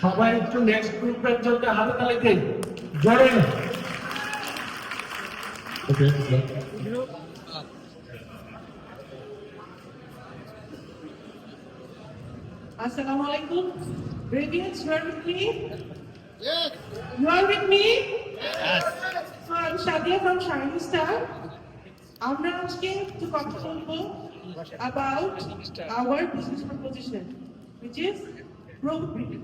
সবাই একটু নেক্সট গ্রুপের জন্য হাতে তালে দিন Assalamu alaikum. Radiance, you are with me? Yes. You are with me? Yes. So I'm Shadia from Shining Star. আমরা আজকে একটু কথা বলব about our business proposition, which is প্রভুপ্রীতি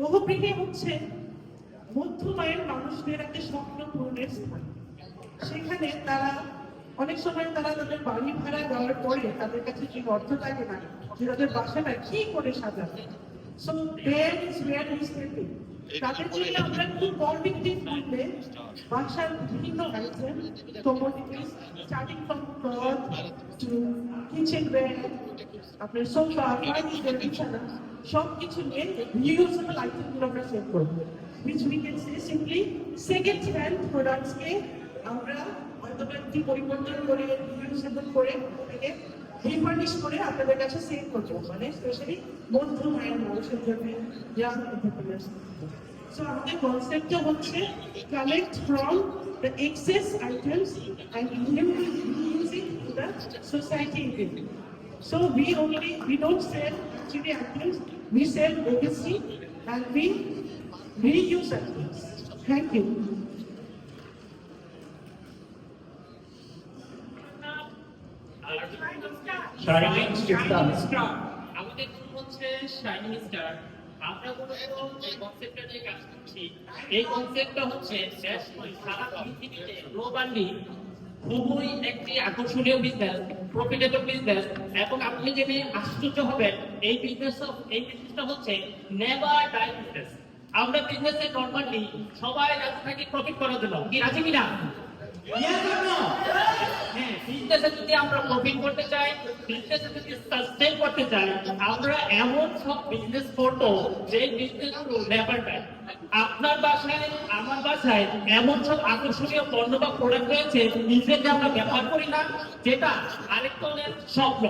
প্রভুপ্রীতি হচ্ছে মধ্যমায়ের মানুষদের একটা স্বপ্ন পূরণের স্থান। সেখানে তারা, অনেক সময় তারা তাদের বাড়ি ভাড়া দেওয়ার পরে তাদের কাছে যে অর্থ থাকে না, যে তাদের বাসাটা কি করে সাজাবে? So there is where we stepping তাদের জন্য আমরা খুব পরবর্তী মূল্যে বাসার বিভিন্ন item commodities starting from cloth to kitchen ware আপনার সোফা ফার্নিচার বিছানা সব কিছু নিয়ে রিউজেবল আইটেমগুলো আমরা সেল করব। which we can say simply second hand products আমরা হয়তো পরিবর্তন করে রিউজেবল করে ওটাকে রিফার্নিশ করে আপনাদের কাছে সেল করব মানে স্পেশালি বন্ধু মায়ের মানুষের জন্য ইয়াং এন্টারপ্রেনার্স সো আমাদের কনসেপ্টটা হচ্ছে collect from the excess items and the society So we only, we don't sell actually items, we sell legacy and we reuse items. Thank you. Shining star আমাদের হচ্ছে shining star আমরা মূলত যে কনসেপ্টটা নিয়ে কাজ করছি। এই কনসেপ্টটা হচ্ছে সারা পৃথিবীতে গ্লোবালি খুবই একটি আকর্ষণীয় বিজনেস প্রফিটেবল বিজনেস এবং আপনি জেনে আশ্চর্য হবেন এই বিজনেস এই বিজনেসটা হচ্ছে নেভার ডাই বিজনেস আমরা বিজনেসে নর্মালি সবাই রাজি থাকি প্রফিট করার জন্য। কি রাজি কিনা? হ্যাঁ, বিজনেসে যদি আমরা প্রফিট করতে চাই বিজনেসে যদি করতে চাই আমরা এমন সব বিজনেস করব যে বিজনেস নেভার ডাই আপনার বাসায়, আমার বাসায় এমন সব আকর্ষণীয় পণ্য বা প্রোডাক্ট রয়েছে, নিজেকে আমরা ব্যবহার করি না, যেটা আরেকজনের স্বপ্ন।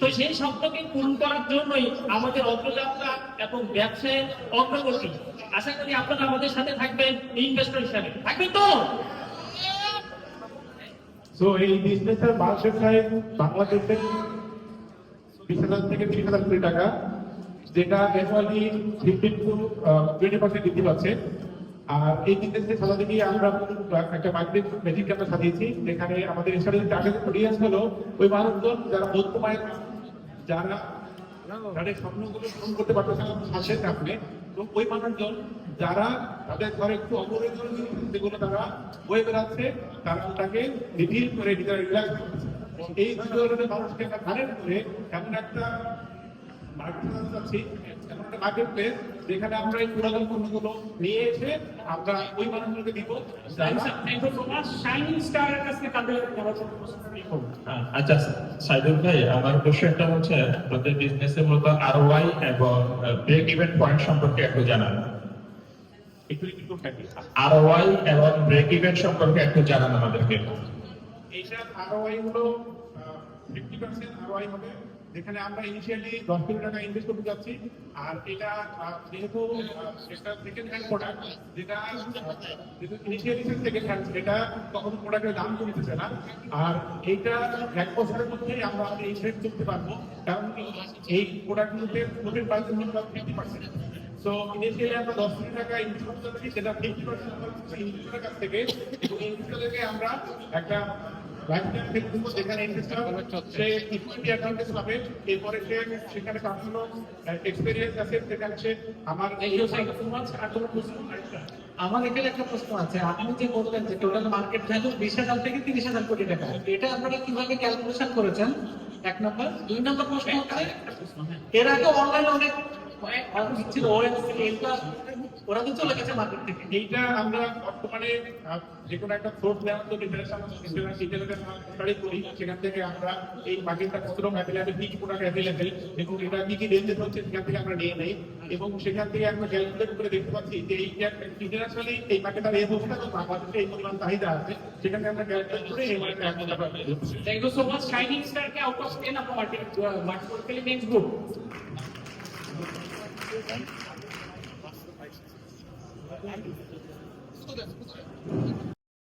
তো সেই স্বপ্নকে পূরণ করার জন্যই আমাদের অগ্রযাত্রা এবং ব্যবসায়ের অগ্রগতি। আশা করি আপনারা আমাদের সাথে থাকবেন ইনভেস্টর হিসাবে। থাকবেন তো? সো এই বিজনেসের মার্কেট সাইজ বাংলাদেশে বিশ হাজার থেকে তিরিশ হাজার কোটি টাকা। যেটা annually fifteen to twenty percent বৃদ্ধি পাচ্ছে আর এই বিজনেসে সাজাতে গিয়ে আমরা একটা মার্কেট ম্যাজিক আমরা সাজিয়েছি। যেখানে আমাদের স্টাডির টার্গেট অডিয়েন্স হলো, ওই মানুষজন যারা বর্তমানে যারা তাদের স্বপ্নগুলো পূরণ করতে পারতেছে না শ্বাসের কারণে তো ওই মানুষজন যারা তাদের ঘরে একটু অপরিজন যেগুলো তারা বয়ে বেড়াচ্ছে, তারা ওটাকে রিভিল করে, নিজেরা রিল্যাক্স এই ধরনের মানুষকে আমরা কানেক্ট করে, এমন একটা মার্কেট যাচ্ছি এমন একটা মার্কেট প্লেস যেখানে আমরা এই পুরাতন পণ্যগুলো নিয়ে এসে আমরা ওই মানুষগুলোকে দিব। করব আচ্ছা সাইদুল ভাই আমার কোশ্চেনটা হচ্ছে আপনাদের বিজনেসে মূলত আরওআই এবং ব্রেক ইভেন পয়েন্ট সম্পর্কে একটু জানান। একটু একটু থাকি আরওআই এবং ব্রেক ইভেন সম্পর্কে একটু জানান আমাদেরকে। এইটার আরওআই হলো ফিফটি পার্সেন্ট আরওআই হবে। যেখানে আমরা ইনিশিয়ালি দশ কোটি টাকা ইনভেস্ট করতে যাচ্ছি। আর এটা যেহেতু একটা সেকেন্ড হ্যান্ড প্রোডাক্ট যেটা যেহেতু ইনিশিয়ালি সেকেন্ড হ্যান্ড এটা তখন প্রোডাক্টের দাম কমতেছে না। আর এইটা এক বছরের মধ্যেই আমরা এই সেট করতে পারব। কারণ এই প্রোডাক্টগুলোতে profit price fifty percent so initially আমরা দশ কোটি টাকা ইনভেস্ট করতে সেটা ফিফটি পার্সেন্ট ইনভেস্টরের কাছ থেকে। এবং ইনভেস্টরকে আমরা একটা যেখানে সে ইকুইটি পাবে। এরপরে সে সেখানে তার এক্সপেরিয়েন্স আছে আমার এই আমার এখানে একটা প্রশ্ন আছে। আপনি যে বললেন যে টোটাল মার্কেট ভ্যালু বিশ হাজার থেকে তিরিশ হাজার কোটি টাকা এটা আপনারা কীভাবে ক্যালকুলেশন করেছেন? এক নম্বর। দুই নম্বর প্রশ্ন হচ্ছে এর আগে অনলাইনে অনেক অনেক ছিল ওরা তো চলে গেছে মার্কেট থেকে। এইটা আমরা বর্তমানে যে কোনো একটা নেওয়ার জন্য ইন্টারন্যাশনাল ডিটেলকে স্টাডি করি। সেখান থেকে আমরা এই মার্কেটটা কতরকম অ্যাভেলেবেল কি কি প্রোডাক্ট অ্যাভেলেবেল এবং এটা কি কি রেঞ্জের হচ্ছে সেখান থেকে আমরা নিয়ে নেই। এবং সেখান থেকে আমরা ক্যালকুলেট করে দেখতে পাচ্ছি যে এই ইন্টারন্যাশনালি এই মার্কেটটা এই অবস্থা তো বাংলাদেশে এই পরিমাণ চাহিদা আছে। সেখান থেকে আমরা ক্যালকুলেট করে এই মার্কেটটা এখন আমরা। Thank you so much shining স্টারকে out of ten আপনার market market next group Thank you. 수도대에서 뽑아요.